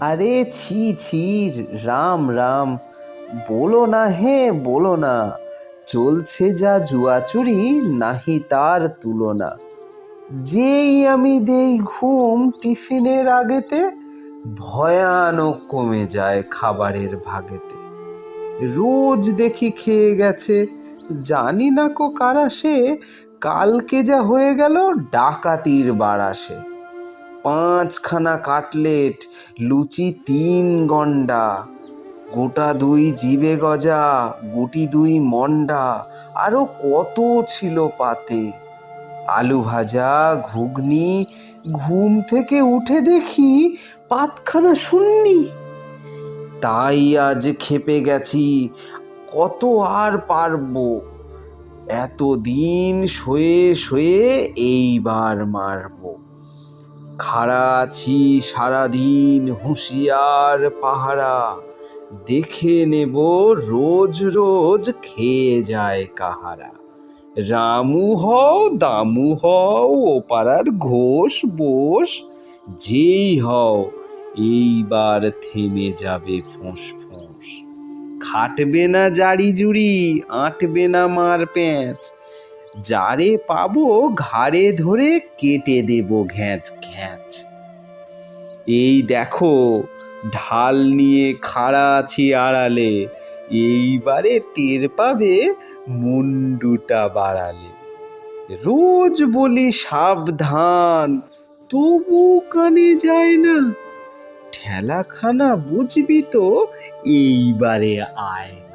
আরে ছি ছি, রাম রাম। বলো না হে, বলো না। চলছে যা জুয়াচুরি, নাহি তার তুলনা। যেই আমি দেই ঘুম টিফিনের আগেতে, ভয়ানক কমে যায় খাবারের ভাগেতে। রোজ দেখি খেয়ে গেছে, জানি না কো কারা সে কালকে যা হয়ে গেল, ডাকাতির বারাসে পাঁচখানা কাটলেট, লুচি তিন গন্ডা, গোটা দুই জিবে গজা, গুটি দুই মন্ডা, আরও কত ছিল পাতে। আলু ভাজা, ঘুগনি, ঘুম থেকে উঠে দেখি পাতখানা শুননি। তাই আজ খেপে গেছি, কত আর পারব? এতদিন শয়ে শয়ে এইবার মারবো। খাড়া আছি সারাদিন হুঁশিয়ার পাহারা। দেখে নেব রোজ রোজ খেয়ে যায় কাহারা। রামু হও, দামু হও, ও পাড়ার ঘোষ বোস যেই হও, এইবার থেমে যাবে ফোঁস। খাটবে না জারি জুড়ি, আঁটবে না মার প্যাঁচ। যারে পাবো ঘাড়ে ধরে কেটে দেব ঘ্যাঁচ ঘ্যাঁচ। এই দেখো, ঢাল নিয়ে খাড়া আছি আড়ালে, এইবারে টের পাবে মুন্ডুটা বাড়ালে। রোজ বলি সাবধান, তবু কানে যায় না। ঠেলাখানা বুঝবি তো? এইবারে আয়।